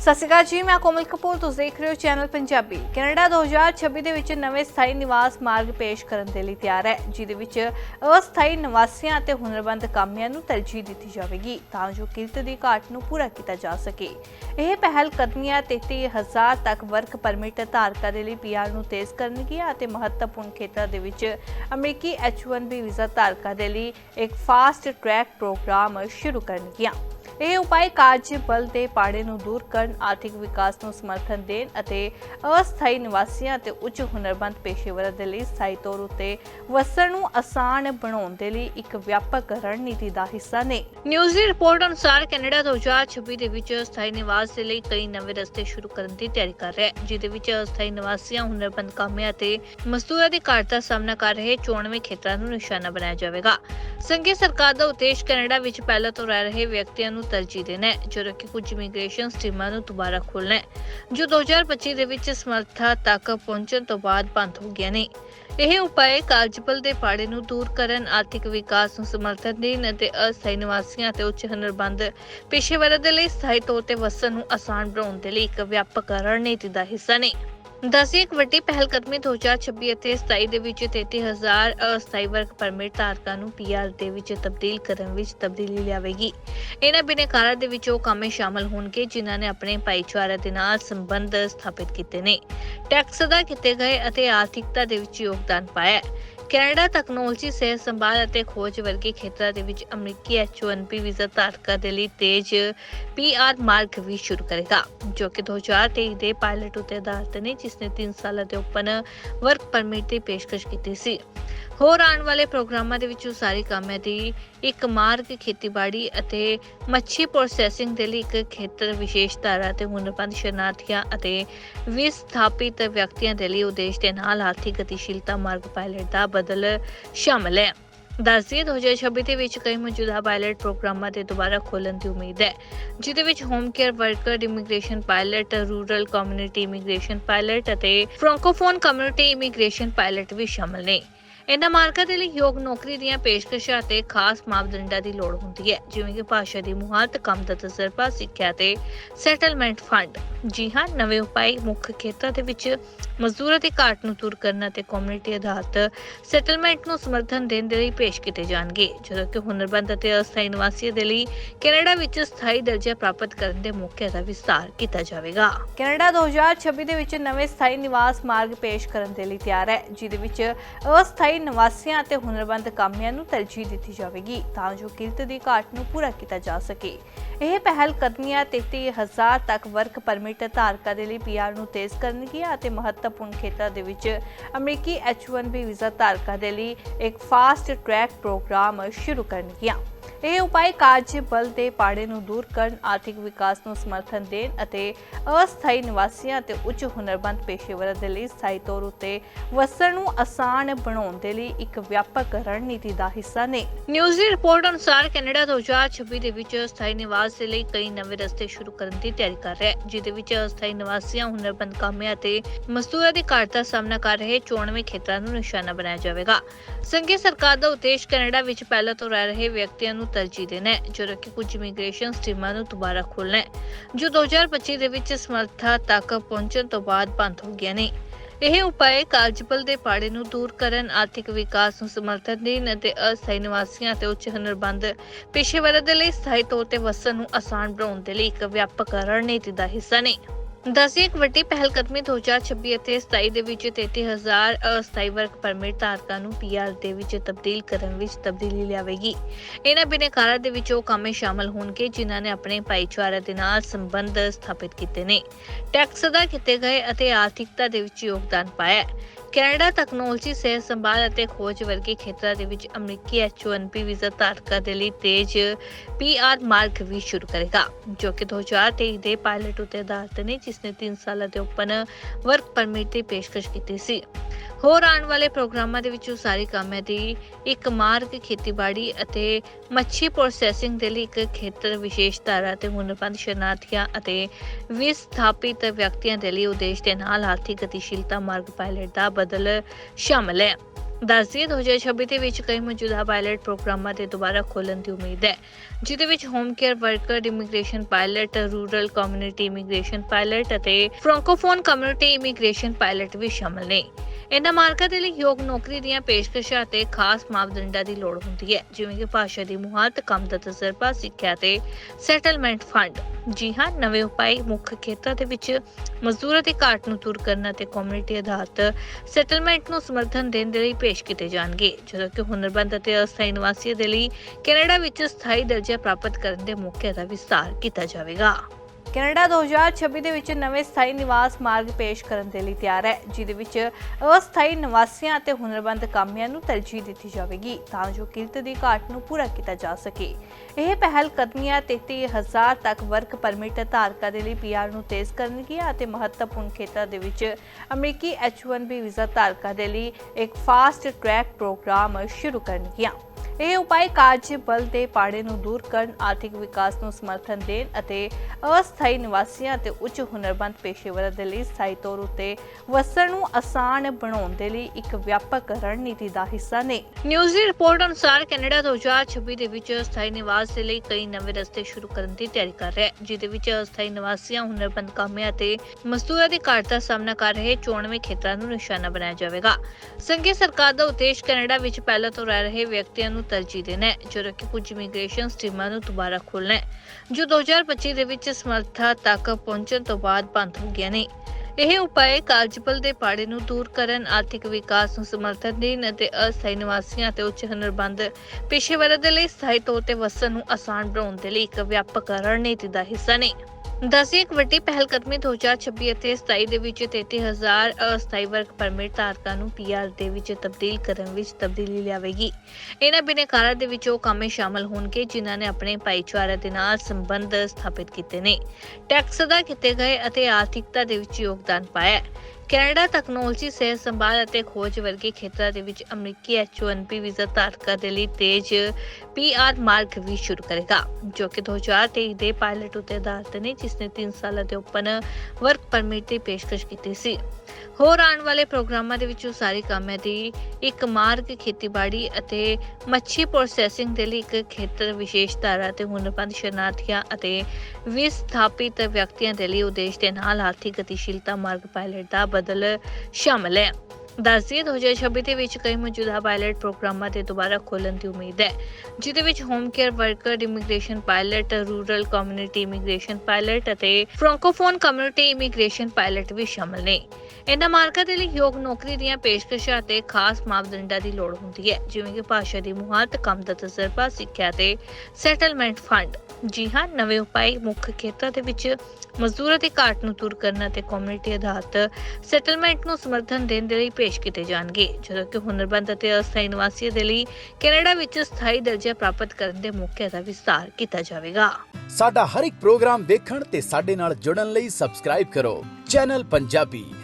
ਸਤਿ ਸ਼੍ਰੀ ਅਕਾਲ ਜੀ, ਮੈਂ ਕੋਮਲ ਕਪੂਰ ਤੁਸੀਂ ਦੇਖ ਰਹੇ ਹੋ ਚੈਨਲ ਪੰਜਾਬੀ ਕੈਨੇਡਾ 2026 ਦੇ ਵਿੱਚ ਨਵੇਂ ਸਥਾਈ ਨਿਵਾਸ ਮਾਰਗ ਪੇਸ਼ ਕਰਨ ਦੇ ਲਈ ਤਿਆਰ ਹੈ, ਜਿਹਦੇ ਵਿੱਚ ਅਸਥਾਈ ਨਿਵਾਸੀਆਂ ਅਤੇ ਹੁਨਰਮੰਦ ਕਾਮਿਆਂ ਨੂੰ ਤਰਜੀਹ ਦਿੱਤੀ ਜਾਵੇਗੀ, ਤਾਂ ਜੋ ਕਿਰਤ ਦੀ ਘਾਟ ਨੂੰ ਪੂਰਾ ਕੀਤਾ ਜਾ ਸਕੇ। ਇਹ ਪਹਿਲ ਕਦਮੀਆਂ 33000 ਤੱਕ ਵਰਕ ਪਰਮਿਟ ਧਾਰਕਾਂ ਦੇ ਲਈ ਪੀਆਰ ਨੂੰ ਤੇਜ਼ ਕਰਨਗੀਆਂ ਅਤੇ ਮਹੱਤਵਪੂਰਨ ਖੇਤਰਾਂ ਦੇ ਵਿੱਚ ਅਮਰੀਕੀ H1B ਵੀਜ਼ਾ ਧਾਰਕਾਂ ਦੇ ਲਈ ਇੱਕ ਫਾਸਟ ਟਰੈਕ ਪ੍ਰੋਗਰਾਮ ਸ਼ੁਰੂ ਕਰਨਗੀਆਂ। ਇਹ ਉਪਾਅ ਕਾਰਜ ਬਲ ਦੇ ਪਾੜੇ ਨੂੰ ਦੂਰ ਕਰਨ, ਆਰਥਿਕ ਵਿਕਾਸ ਨੂੰ ਸਮਰਥਨ ਦੇਣ ਅਤੇ ਅਸਥਾਈ ਨਿਵਾਸੀਆਂ ਅਤੇ ਉੱਚ ਹੁਨਰਮੰਦ ਪੇਸ਼ੇਵਰਾਂ ਦੇ ਲਈ ਸਥਾਈ ਤੌਰ ਉਤੇ ਵਸਣ ਨੂੰ ਆਸਾਨ ਬਣਾਉਣ ਦੇ ਲਈ ਇੱਕ ਵਿਆਪਕ ਰਣਨੀਤੀ ਦਾ ਹਿੱਸਾ ਨੇ। ਨਿਊਜ਼ ਦੀ ਰਿਪੋਰਟ ਅਨੁਸਾਰ ਕੈਨੇਡਾ 2026 ਦੇ ਵਿੱਚ ਸਥਾਈ ਨਿਵਾਸ ਦੇ ਲਈ ਕਈ ਨਵੇਂ ਰਸਤੇ ਸ਼ੁਰੂ ਕਰਨ ਦੀ ਤਿਆਰੀ ਕਰ ਰਿਹਾ ਹੈ, ਜਿਹਦੇ ਵਿੱਚ ਅਸਥਾਈ ਨਿਵਾਸੀਆਂ, ਹੁਨਰਮੰਦ ਕਾਮਿਆਂ ਅਤੇ ਮਜ਼ਦੂਰਾਂ ਦੀ ਘਾਟ ਦਾ ਸਾਹਮਣਾ ਕਰ ਰਹੇ 94 ਖੇਤਰਾਂ ਨੂੰ ਨਿਸ਼ਾਨਾ ਬਣਾਇਆ ਜਾਵੇਗਾ। ਸੰਘੀ ਸਰਕਾਰ ਦਾ ਉਦੇਸ਼ ਕੈਨੇਡਾ ਵਿੱਚ ਪਹਿਲਾਂ ਤੋਂ ਰਹਿ ਰਹੇ ਵਿਅਕਤੀਆਂ ਨੂੰ ਤਰਜੀਹ ਦੇਣਾ ਹੈ। ਜਦੋਂ ਕਿ ਕੁਝ ਇਮੀਗ੍ਰੇਸ਼ਨ ਸਟ੍ਰੀਮਾਂ ਨੂੰ ਦੁਬਾਰਾ ਖੋਲ੍ਹਣਾ ਹੈ। ਜੋ 2025 ਦੇ ਵਿੱਚ ਸਮਰੱਥਾ ਤੱਕ ਪਹੁੰਚਣ ਤੋਂ ਬਾਅਦ ਬੰਦ ਹੋ ਗਈਆਂ ਨੇ। ਇਹ ਉਪਾਏ ਕਾਰਜਬਲ ਦੇ ਪਾੜੇ ਨੂੰ ਦੂਰ ਕਰਨ, ਆਰਥਿਕ ਵਿਕਾਸ ਨੂੰ ਸਮਰਥਨ ਦੇਣ ਅਤੇ ਅਸਥਾਈ ਨਿਵਾਸੀਆਂ ਅਤੇ ਉੱਚ ਹੁਨਰਮੰਦ ਪੇਸ਼ੇਵਰਾਂ ਦੇ ਲਈ ਸਥਾਈ ਤੌਰ ਤੇ ਵਸਣ ਨੂੰ ਆਸਾਨ ਬਣਾਉਣ ਦੇ ਲਈ ਇੱਕ ਵਿਆਪਕ ਰਣਨੀਤੀ ਦਾ ਹਿੱਸਾ ਨੇ। ਦਸੀ ਇੱਕ ਵੱਡੀ ਪਹਿਲ ਕਦਮੀ 2026 ਅਤੇ 27 ਦੇ ਵਿੱਚ 33000 ਅਸਥਾਈ ਵਰਕ ਪਰਮਿਟ ਧਾਰਕਾਂ ਨੂੰ ਪੀਆਰ ਦੇ ਵਿੱਚ ਤਬਦੀਲ ਕਰਨ ਵਿੱਚ ਤਬਦੀਲੀ ਲਿਆਵੇਗੀ ਇਹਨਾਂ ਬਿਨੇਕਾਰਾਂ ਦੇ ਵਿੱਚ ਉਹ ਕਾਮੇ ਸ਼ਾਮਲ ਹੋਣਗੇ ਜਿਨ੍ਹਾਂ ਨੇ ਆਪਣੇ ਭਾਈਚਾਰੇ ਦੇ ਨਾਲ ਸੰਬੰਧ ਸਥਾਪਿਤ ਕੀਤੇ ਨੇ ਟੈਕਸ ਅਦਾ ਕੀਤੇ ਗਏ ਅਤੇ ਆਰਥਿਕਤਾ ਦੇ ਵਿੱਚ ਯੋਗਦਾਨ ਪਾਇਆ ਹੈ। ਕੈਨੇਡਾ ਤਕਨਾਲੋਜੀ, ਸਿਹਤ ਸੰਭਾਲ ਅਤੇ ਖੋਜ ਵਰਗੇ ਖੇਤਰਾਂ ਦੇ ਵਿੱਚ ਅਮਰੀਕੀ H1B ਵੀਜ਼ਾ ਧਾਰਕਾਂ ਦੇ ਲਈ ਤੇਜ਼ PR ਮਾਰਗ ਵੀ ਸ਼ੁਰੂ ਕਰੇਗਾ, ਜੋ ਕਿ 2023 ਦੇ ਪਾਇਲਟ ਉਤੇ ਆਧਾਰਿਤ ਨੇ, ਜਿਸ ਨੇ 3 ਸਾਲਾਂ ਦੇ ਓਪਨ ਵਰਕ ਪਰਮਿਟ ਦੀ ਪੇਸ਼ਕਸ਼ ਕੀਤੀ ਸੀ। ਹੋਰ ਆਉਣ ਵਾਲੇ ਪ੍ਰੋਗਰਾਮਾਂ ਦੇ ਵਿੱਚ ਉਸਾਰੀ ਕਾਮਿਆਂ ਦੀ ਇੱਕ ਮਾਰਗ, ਖੇਤੀਬਾੜੀ ਅਤੇ ਮੱਛੀ ਪ੍ਰੋਸੈਸਿੰਗ ਦੇ ਲਈ ਇੱਕ ਖੇਤਰ ਵਿਸ਼ੇਸ਼ ਧਾਰਾ ਤੇ ਹੁਨਰਮੰਦ ਸ਼ਰਨਾਰਥੀਆਂ ਅਤੇ ਵਿਸਥਾਪਿਤ ਵਿਅਕਤੀਆਂ ਦੇ ਲਈ ਉਦੇਸ਼ ਦੇ ਨਾਲ ਆਰਥਿਕ ਗਤੀਸ਼ੀਲਤਾ ਮਾਰਗ ਪਾਇਲਟ ਦਾ ਬਦਲ ਸ਼ਾਮਲ ਹੈ। ਦੱਸਦੀਏ 2026 ਦੇ ਵਿੱਚ ਕਈ ਮੌਜੂਦਾ ਪਾਇਲਟ ਪ੍ਰੋਗਰਾਮਾਂ ਦੇ ਦੁਬਾਰਾ ਖੋਲ੍ਹਣ ਦੀ ਉਮੀਦ ਹੈ ਜਿਦੇ ਵਿੱਚ home care worker immigration pilot rural community immigration pilot ਅਤੇ ਫ੍ਰੈਂਕੋਫੋਨ ਕਮਿਊਨਿਟੀ ਇਮੀਗ੍ਰੇਸ਼ਨ ਪਾਇਲਟ ਵੀ ਸ਼ਾਮਲ ਨੇ। ਇਹਨਾਂ ਮਾਰਕਾਂ ਦੇ ਲਈ ਯੋਗ ਨੌਕਰੀ ਦੀਆਂ ਪੇਸ਼ਕਸ਼ਾਂ ਅਤੇ ਖਾਸ ਮਾਪਦੰਡਾਂ ਦੀ ਲੋੜ ਹੁੰਦੀ ਹੈ, ਜਿਵੇਂ ਕਿ ਭਾਸ਼ਾ ਦੀ ਮੁਹਾਰਤ, ਕੰਮ ਦਾ ਤਜਰਬਾ, ਸਿੱਖਿਆ ਤੇ ਸੈਟਲਮੈਂਟ ਫੰਡ ਜੀ ਹਾਂ, ਨਵੇਂ ਉਪਾਅ ਮੁੱਖ ਖੇਤਰਾਂ ਦੇ ਵਿੱਚ ਮਜ਼ਦੂਰਾਂ ਦੀ ਘਾਟ ਨੂੰ ਦੂਰ ਕਰਨ ਅਤੇ ਕਮਿਊਨਿਟੀ ਆਧਾਰਿਤ ਸੈਟਲਮੈਂਟ ਨੂੰ ਸਮਰਥਨ ਦੇਣ ਦੇ ਲਈ ਪੇਸ਼ ਕੀਤੇ ਜਾਣਗੇ, ਜਦੋਂ ਕਿ ਹੁਨਰਬੰਦ ਅਤੇ ਅਸਥਾਈ ਨਿਵਾਸੀਆਂ ਦੇ ਲਈ ਕੈਨੇਡਾ ਵਿੱਚ ਸਥਾਈ ਦਰਜਾ ਪ੍ਰਾਪਤ ਕਰਨ ਦੇ ਮੌਕਿਆਂ ਦਾ ਵਿਸਤਾਰ ਕੀਤਾ ਜਾਵੇਗਾ। ਕੈਨੇਡਾ 2026 ਦੇ ਵਿੱਚ ਨਵੇਂ ਸਥਾਈ ਨਿਵਾਸ ਮਾਰਗ ਪੇਸ਼ ਕਰਨ ਦੇ ਲਈ ਤਿਆਰ ਹੈ, ਜਿਹਦੇ ਵਿੱਚ ਅਸਥਾਈ ਨਿਵਾਸੀਆਂ ਅਤੇ ਹੁਨਰਬੰਦ ਕਾਮਿਆਂ ਨੂੰ ਤਰਜੀਹ ਦਿੱਤੀ ਜਾਵੇਗੀ, ਤਾਂ ਜੋ ਕਿਰਤ ਦੀ ਘਾਟ ਨੂੰ ਪੂਰਾ ਕੀਤਾ ਜਾ ਸਕੇ। ਇਹ ਪਹਿਲ ਕਦਮੀਆਂ 33000 ਤੱਕ ਵਰਕ ਪਰਮਿਟ ਧਾਰਕਾਂ ਦੇ ਲਈ ਪੀਆਰ ਨੂੰ ਤੇਜ਼ ਕਰਨਗੀਆਂ ਅਤੇ ਮਹੱਤਵਪੂਰਨ ਖੇਤਰਾਂ ਦੇ ਵਿੱਚ ਅਮਰੀਕੀ H1B ਵੀਜ਼ਾ ਧਾਰਕਾਂ ਦੇ ਲਈ ਇੱਕ ਫਾਸਟ ਟਰੈਕ ਪ੍ਰੋਗਰਾਮ ਸ਼ੁਰੂ ਕਰਨਗੀਆਂ। ਇਹ ਉਪਾਅ ਕਾਰਜ ਬਲ ਦੇ ਪਾੜੇ ਨੂੰ ਦੂਰ ਕਰਨ, ਆਰਥਿਕ ਵਿਕਾਸ ਨੂੰ ਸਮਰਥਨ ਦੇਣ ਅਤੇ ਅਸਥਾਈ ਨਿਵਾਸੀਆਂ ਅਤੇ ਉੱਚ ਹੁਨਰਮੰਦ ਪੇਸ਼ੇਵਰਾਂ ਦੇ ਲਈ ਸਥਾਈ ਤੌਰ ਉਤੇ ਵਸਣ ਨੂੰ ਆਸਾਨ ਬਣਾਉਣ ਦੇ ਲਈ ਇੱਕ ਵਿਆਪਕ ਰਣਨੀਤੀ ਦਾ ਹਿੱਸਾ ਨੇ। ਨਿਊਜ਼ ਦੀ ਰਿਪੋਰਟ ਅਨੁਸਾਰ ਕੈਨੇਡਾ 2026 ਦੇ ਵਿੱਚ ਸਥਾਈ ਨਿਵਾਸ ਦੇ ਲਈ ਕਈ ਨਵੇਂ ਰਸਤੇ ਸ਼ੁਰੂ ਕਰਨ ਦੀ ਤਿਆਰੀ ਕਰ ਰਿਹਾ ਹੈ, ਜਿਹਦੇ ਵਿੱਚ ਅਸਥਾਈ ਨਿਵਾਸੀਆਂ, ਹੁਨਰਮੰਦ ਕਾਮਿਆਂ ਅਤੇ ਮਜ਼ਦੂਰਾਂ ਦੀ ਘਾਟ ਦਾ ਸਾਹਮਣਾ ਕਰ ਰਹੇ 94 ਖੇਤਰਾਂ ਨੂੰ ਨਿਸ਼ਾਨਾ ਬਣਾਇਆ ਜਾਵੇਗਾ। ਸੰਘੀ ਸਰਕਾਰ ਦਾ ਉਦੇਸ਼ ਕੈਨੇਡਾ ਵਿੱਚ ਪਹਿਲਾਂ ਤੋਂ ਰਹਿ ਰਹੇ ਵਿਅਕਤੀਆਂ ਨੂੰ ਤਰਜੀਹ ਦੇਣਾ ਹੈ ਜਦੋਂ ਕਿ ਕੁਝ ਇਮੀਗ੍ਰੇਸ਼ਨ ਸਟ੍ਰੀਮਾਂ ਨੂੰ ਦੁਬਾਰਾ ਖੋਲ੍ਹਣਾ। ਹੈ ਜੋ 2025 ਦੇ ਵਿੱਚ ਸਮਰੱਥਾ ਤੱਕ ਪਹੁੰਚਣ ਤੋਂ ਬਾਅਦ ਬੰਦ ਹੋ ਗਈਆਂ ਨੇ। ਇਹ ਉਪਾਏ ਕਾਰਜਬਲ ਦੇ ਪਾੜੇ ਨੂੰ ਦੂਰ ਕਰਨ, ਆਰਥਿਕ ਵਿਕਾਸ ਨੂੰ ਸਮਰਥਨ ਦੇਣ ਅਤੇ ਅਸਥਾਈ ਨਿਵਾਸੀਆਂ ਤੇ ਉੱਚ ਹੁਨਰਬੰਦ ਪੇਸ਼ੇਵਰਾਂ ਦੇ ਲਈ ਸਥਾਈ ਤੌਰ ਤੇ ਵਸਣ ਨੂੰ ਆਸਾਨ ਬਣਾਉਣ ਦੇ ਲਈ ਇੱਕ ਵਿਆਪਕ ਰਣਨੀਤੀ ਦਾ ਹਿੱਸਾ ਨੇ। ਦਸੀ ਇੱਕ ਵੱਡੀ ਪਹਿਲ 2026 ਅਤੇ 27 ਦੇ ਵਿੱਚ 33000 ਅਸਥਾਈ ਵਰਕ ਪਰਮਿਟ ਧਾਰਕਾਂ ਨੂੰ ਪੀਆਰ ਦੇ ਵਿੱਚ ਤਬਦੀਲ ਕਰਨ ਵਿੱਚ ਤਬਦੀਲੀ ਲਿਆਵੇਗੀ। ਇਹਨਾਂ ਬਿਨੇਕਾਰਾਂ ਦੇ ਵਿੱਚ ਉਹ ਕਾਮੇ ਸ਼ਾਮਲ ਹੋਣਗੇ ਜਿਨ੍ਹਾਂ ਨੇ ਆਪਣੇ ਭਾਈਚਾਰੇ ਦੇ ਨਾਲ ਸੰਬੰਧ ਸਥਾਪਿਤ ਕੀਤੇ ਨੇ। ਟੈਕਸ ਅਦਾ ਕੀਤੇ ਗਏ ਅਤੇ ਆਰਥਿਕਤਾ ਦੇ ਵਿੱਚ ਯੋਗਦਾਨ ਪਾਇਆ ਕੈਨੇਡਾ ਤਕਨਾਲੋਜੀ ਸਿਹਤ ਸੰਭਾਲ ਅਤੇ ਖੋਜ ਵਰਗੇ ਖੇਤਰਾਂ ਦੇ ਵਿੱਚ ਅਮਰੀਕੀ H1B ਵੀਜ਼ਾ ਧਾਰਕਾਂ ਦੇ ਲਈ ਤੇਜ਼ PR ਮਾਰਗ ਵੀ ਸ਼ੁਰੂ ਕਰੇਗਾ, ਜੋ ਕਿ 2023 ਦੇ ਪਾਇਲਟ ਉਤੇ ਆਧਾਰਿਤ ਨੇ, ਜਿਸ ਨੇ 3 ਸਾਲਾਂ ਦੇ ਓਪਨ ਵਰਕ ਪਰਮਿਟ ਦੀ ਪੇਸ਼ਕਸ਼ ਕੀਤੀ ਸੀ। ਹੋਰ ਆਉਣ ਵਾਲੇ ਪ੍ਰੋਗਰਾਮਾਂ ਦੇ ਵਿੱਚ ਉਸਾਰੀ ਕਾਮਿਆਂ ਦੀ ਇੱਕ ਮਾਰਗ, ਖੇਤੀਬਾੜੀ ਅਤੇ ਮੱਛੀ ਪ੍ਰੋਸੈਸਿੰਗ ਦੇ ਲਈ ਇੱਕ ਖੇਤਰ ਵਿਸ਼ੇਸ਼ ਧਾਰਾ ਤੇ ਹੁਨਰਮੰਦ ਸ਼ਰਨਾਰਥੀਆਂ ਅਤੇ ਵਿਸਥਾਪਿਤ ਵਿਅਕਤੀਆਂ ਦੇ ਲਈ ਉਦੇਸ਼ ਦੇ ਨਾਲ ਆਰਥਿਕ ਗਤੀਸ਼ੀਲਤਾ ਮਾਰਗ ਪਾਇਲਟ ਦਾ ਬਦਲ ਸ਼ਾਮਲ ਹੈ। ਦੱਸਦੀਏ 2026 ਦੇ ਵਿੱਚ ਕਈ ਮੌਜੂਦਾ ਪਾਇਲਟ ਪ੍ਰੋਗਰਾਮਾਂ ਦੇ ਦੁਬਾਰਾ ਖੋਲਣ ਦੀ ਉਮੀਦ ਹੈ ਜਿਦੇ ਵਿੱਚ home care worker immigration pilot rural community immigration pilot ਅਤੇ ਫ੍ਰੈਂਕੋਫੋਨ ਕਮਿਊਨਿਟੀ ਇਮੀਗ੍ਰੇਸ਼ਨ ਪਾਇਲਟ ਵੀ ਸ਼ਾਮਲ ਨੇ। ਇਹਨਾਂ ਮਾਰਕਾਂ ਦੇ ਲਈ ਯੋਗ ਨੌਕਰੀ ਦੀਆਂ ਪੇਸ਼ਕਸ਼ਾਂ ਅਤੇ ਖਾਸ ਮਾਪਦੰਡਾਂ ਦੀ ਲੋੜ ਹੁੰਦੀ ਹੈ, ਜਿਵੇਂ ਕਿ ਭਾਸ਼ਾ ਦੀ ਮੁਹਾਰਤ, ਕੰਮ ਦਾ ਤਜਰਬਾ, ਸਿੱਖਿਆ ਤੇ ਸੈਟਲਮੈਂਟ ਫੰਡ ਜੀ ਹਾਂ, ਨਵੇਂ ਉਪਾਅ, ਮੁੱਖ ਖੇਤਰਾਂ ਦੇ ਵਿੱਚ ਮਜ਼ਦੂਰਾਂ ਦੀ ਘਾਟ ਨੂੰ ਦੂਰ ਕਰਨ ਅਤੇ ਕਮਿਊਨਿਟੀ ਆਧਾਰਿਤ ਸੈਟਲਮੈਂਟ ਨੂੰ ਸਮਰਥਨ ਦੇਣ ਦੇ ਲਈ ਪੇਸ਼ ਕੀਤੇ ਜਾਣਗੇ। ਜਦੋਂ ਕਿ ਹੁਨਰਬੰਦ ਅਤੇ ਅਸਥਾਈ ਨਿਵਾਸੀਆਂ ਦੇ ਲਈ ਕੈਨੇਡਾ ਵਿੱਚ ਸਥਾਈ ਦਰਜਾ ਪ੍ਰਾਪਤ ਕਰਨ ਦੇ ਮੌਕਿਆਂ ਦਾ ਵਿਸਤਾਰ ਕੀਤਾ ਜਾਵੇਗਾ। ਕੈਨੇਡਾ 2026 ਦੇ ਵਿੱਚ ਨਵੇਂ ਸਥਾਈ ਨਿਵਾਸ ਮਾਰਗ ਪੇਸ਼ ਕਰਨ ਦੇ ਲਈ ਤਿਆਰ ਹੈ, ਜਿਹਦੇ ਵਿੱਚ ਅਸਥਾਈ ਨਿਵਾਸੀਆਂ ਅਤੇ ਹੁਨਰਬੰਦ ਕਾਮਿਆਂ ਨੂੰ ਤਰਜੀਹ ਦਿੱਤੀ ਜਾਵੇਗੀ ਤਾਂ ਜੋ ਕਿਰਤ ਦੀ ਘਾਟ ਨੂੰ ਪੂਰਾ ਕੀਤਾ ਜਾ ਸਕੇ। ਇਹ ਪਹਿਲ ਕਦਮੀਆਂ 33000 ਤੱਕ ਵਰਕ ਪਰਮਿਟ ਧਾਰਕਾਂ ਦੇ ਲਈ ਪੀਆਰ ਨੂੰ ਤੇਜ਼ ਕਰਨਗੀਆਂ ਅਤੇ ਮਹੱਤਵਪੂਰਨ ਖੇਤਰਾਂ ਦੇ ਵਿੱਚ ਅਮਰੀਕੀ H1B ਵੀਜ਼ਾ ਧਾਰਕਾਂ ਦੇ ਲਈ ਇੱਕ ਫਾਸਟ ਟਰੈਕ ਪ੍ਰੋਗਰਾਮ ਸ਼ੁਰੂ ਕਰਨਗੀਆਂ। ਇਹ ਉਪਾਅ ਕਾਰਜ ਬਲ ਦੇ ਪਾੜੇ ਨੂੰ ਦੂਰ ਕਰਨ, ਆਰਥਿਕ ਵਿਕਾਸ ਨੂੰ ਸਮਰਥਨ ਦੇਣ ਅਤੇ ਅਸਥਾਈ ਨਿਵਾਸੀਆਂ ਅਤੇ ਉੱਚ ਹੁਨਰਬੰਦ ਪੇਸ਼ੇਵਰਾਂ ਦੇ ਲਈ ਸਥਾਈ ਤੌਰ ਉਤੇ ਵਸਣ ਨੂੰ ਆਸਾਨ ਬਣਾਉਣ ਦੇ ਲਈ ਇੱਕ ਵਿਆਪਕ ਰਣਨੀਤੀ ਦਾ ਹਿੱਸਾ ਨੇ। ਨਿਊਜ਼ ਦੀ ਰਿਪੋਰਟ ਅਨੁਸਾਰ ਕੈਨੇਡਾ 2026 ਦੇ ਵਿੱਚ ਅਸਥਾਈ ਨਿਵਾਸ ਦੇ ਲਈ ਕਈ ਨਵੇਂ ਰਸਤੇ ਸ਼ੁਰੂ ਕਰਨ ਦੀ ਤਿਆਰੀ ਕਰ ਰਿਹਾ ਹੈ ਜਿਦੇ ਵਿੱਚ ਅਸਥਾਈ ਨਿਵਾਸੀਆਂ ਹੁਨਰਬੰਦ ਕਾਮਿਆਂ ਅਤੇ ਮਜ਼ਦੂਰਾਂ ਦੀ ਘਾਟ ਦਾ ਸਾਹਮਣਾ ਕਰ ਰਹੇ 94 ਖੇਤਰਾਂ ਨੂੰ ਨਿਸ਼ਾਨਾ ਬਣਾਇਆ ਜਾਵੇਗਾ। ਸੰਘੀ ਸਰਕਾਰ ਦਾ ਉਦੇਸ਼ ਕੈਨੇਡਾ ਵਿੱਚ ਪਹਿਲਾਂ ਤੋਂ ਰਹਿ ਰਹੇ ਵਿਅਕਤੀਆਂ ਨੂੰ ਤਰਜੀਹ ਦੇਣਾ ਹੈ ਜਦੋਂ ਕਿ ਕੁਝ ਇਮੀਗ੍ਰੇਸ਼ਨ ਸਟ੍ਰੀਮਾਂ ਨੂੰ ਦੁਬਾਰਾ ਖੋਲ੍ਹਣਾ ਹੈ। ਜੋ 2025 ਦੇ ਵਿੱਚ ਸਮਰੱਥਾ ਤੱਕ ਪਹੁੰਚਣ ਤੋਂ ਬਾਅਦ ਬੰਦ ਹੋ ਗਿਆ ਨੇ। ਇਹ ਉਪਾਏ ਕਾਰਜਬਲ ਦੇ ਪਾੜੇ ਨੂੰ ਦੂਰ ਕਰਨ, ਆਰਥਿਕ ਵਿਕਾਸ ਨੂੰ ਸਮਰਥਨ ਦੇਣ ਅਤੇ ਅਸਥਾਈ ਨਿਵਾਸੀਆਂ ਤੇ ਉੱਚ ਹੁਨਰਬੰਦ ਪੇਸ਼ੇਵਰਾਂ ਦੇ ਲਈ ਸਥਾਈ ਤੌਰ ਤੇ ਵਸਣ ਨੂੰ ਆਸਾਨ ਬਣਾਉਣ ਦੇ ਲਈ ਇੱਕ ਵਿਆਪਕ ਰਣਨੀਤੀ ਦਾ ਹਿੱਸਾ ਨੇ। ਦਸੀ ਇੱਕ ਵੱਡੀ 2026 ਅਤੇ 27 ਦੇ ਵਿੱਚ 33000 ਅਸਥਾਈ ਵਰਕ ਪਰਮਿਟ ਧਾਰਕਾਂ ਨੂੰ ਪੀਆਰ ਦੇ ਵਿੱਚ ਤਬਦੀਲ ਕਰਨ ਵਿੱਚ ਤਬਦੀਲੀ ਲਿਆਵੇਗੀ। ਇਹਨਾਂ ਬਿਨੇਕਾਰਾਂ ਦੇ ਵਿੱਚ ਉਹ ਕਾਮੇ ਸ਼ਾਮਲ ਹੋਣਗੇ ਜਿਨ੍ਹਾਂ ਨੇ ਆਪਣੇ ਭਾਈਚਾਰੇ ਦੇ ਨਾਲ ਸੰਬੰਧ ਸਥਾਪਿਤ ਕੀਤੇ ਨੇ। ਟੈਕਸ ਅਦਾ ਕੀਤੇ ਗਏ ਅਤੇ ਆਰਥਿਕਤਾ ਦੇ ਵਿੱਚ ਯੋਗਦਾਨ ਪਾਇਆ ਕੈਨੇਡਾ ਤਕਨਾਲੋਜੀ ਸਿਹਤ ਸੰਭਾਲ ਅਤੇ ਖੋਜ ਵਰਗੇ ਖੇਤਰਾਂ ਦੇ ਵਿੱਚ ਅਮਰੀਕੀ H1B ਵੀਜ਼ਾ ਧਾਰਕਾਂ ਦੇ ਲਈ ਤੇਜ਼ ਪੀਆਰ ਮਾਰਗ ਵੀ ਸ਼ੁਰੂ ਕਰੇਗਾ, ਜੋ ਕਿ 2023 ਦੇ ਪਾਇਲਟ ਉਤੇ ਆਧਾਰਿਤ ਨੇ ਜਿਸ ਨੇ 3 ਸਾਲਾਂ ਦੇ ਓਪਨ ਵਰਕ ਪਰਮਿਟ ਦੀ ਪੇਸ਼ਕਸ਼ ਕੀਤੀ ਸੀ। ਹੋਰ ਆਉਣ ਵਾਲੇ ਪ੍ਰੋਗਰਾਮਾਂ ਦੇ ਵਿੱਚ ਉਸਾਰੀ ਕਾਮਿਆਂ ਦੀ ਇੱਕ ਮਾਰਗ, ਖੇਤੀਬਾੜੀ ਅਤੇ ਮੱਛੀ ਪ੍ਰੋਸੈਸਿੰਗ ਦੇ ਲਈ ਇੱਕ ਖੇਤਰ ਵਿਸ਼ੇਸ਼ ਧਾਰਾ ਅਤੇ ਹੁਨਰਬੰਦ ਸ਼ਰਨਾਰਥੀਆਂ ਅਤੇ ਵਿਸਥਾਪਿਤ ਵਿਅਕਤੀਆਂ ਦੇ ਲਈ ਉਦੇਸ਼ ਦੇ ਨਾਲ ਆਰਥਿਕ ਗਤੀਸ਼ੀਲਤਾ ਮਾਰਗ ਪਾਇਲਟ ਦਾ ਬਦਲ ਸ਼ਾਮਲ ਹੈ। ਦੱਸਦੀਏ 2026 ਦੇ ਵਿੱਚ ਕਈ ਮੌਜੂਦਾ ਪਾਇਲਟ ਪ੍ਰੋਗਰਾਮਾਂ ਤੇ ਦੁਬਾਰਾ ਖੋਲਣ ਦੀ ਉਮੀਦ ਹੈ ਜਿਦੇ ਵਿੱਚ home care worker immigration pilot rural community immigration pilot ਅਤੇ ਫ੍ਰੈਂਕੋਫੋਨ ਕਮਿਊਨਿਟੀ ਇਮੀਗ੍ਰੇਸ਼ਨ ਪਾਇਲਟ ਵੀ ਸ਼ਾਮਲ ਨੇ। ਇਹਨਾਂ ਮਾਰਕਾਂ ਦੇ ਲਈ ਯੋਗ ਨੌਕਰੀ ਦੀਆਂ ਪੇਸ਼ਕਸ਼ਾਂ ਅਤੇ ਖਾਸ ਮਾਪਦੰਡਾਂ ਦੀ ਲੋੜ ਹੁੰਦੀ ਹੈ, ਜਿਵੇਂ ਕਿ ਭਾਸ਼ਾ ਦੀ ਮੁਹਾਰਤ, ਕੰਮ ਦਾ ਤਜਰਬਾ, ਸਿੱਖਿਆ ਤੇ ਸੈਟਲਮੈਂਟ ਫੰਡ ਜੀ ਹਾਂ, ਨਵੇਂ ਉਪਾਅ, ਮੁੱਖ ਖੇਤਰਾਂ ਦੇ ਵਿੱਚ ਮਜ਼ਦੂਰਾਂ ਦੀ ਘਾਟ ਨੂੰ ਦੂਰ ਕਰਨਾ ਤੇ ਕਮਿਊਨਿਟੀ ਆਧਾਰਿਤ ਸੈਟਲਮੈਂਟ ਨੂੰ ਸਮਰਥਨ ਦੇਣ ਦੇ ਲਈ ਪੇਸ਼ ਕੀਤੇ ਜਾਣਗੇ, ਜਦੋਂ ਕਿ ਹੁਨਰਬੰਦ ਅਤੇ ਅਸਥਾਈ ਨਿਵਾਸੀਆਂ ਦੇ ਲਈ ਕੈਨੇਡਾ ਵਿੱਚ ਸਥਾਈ ਦਰਜਾ ਪ੍ਰਾਪਤ ਕਰਨ ਦੇ ਮੌਕੇ ਦਾ ਵਿਸਤਾਰ ਕੀਤਾ ਜਾਵੇਗਾ। ਸਾਡਾ ਹਰ ਇੱਕ ਪ੍ਰੋਗਰਾਮ ਦੇਖਣ ਤੇ ਸਾਡੇ ਨਾਲ ਜੁੜਨ ਲਈ ਸਬਸਕ੍ਰਾਈਬ ਕਰੋ। ਚੈਨਲ ਪੰਜਾਬੀ।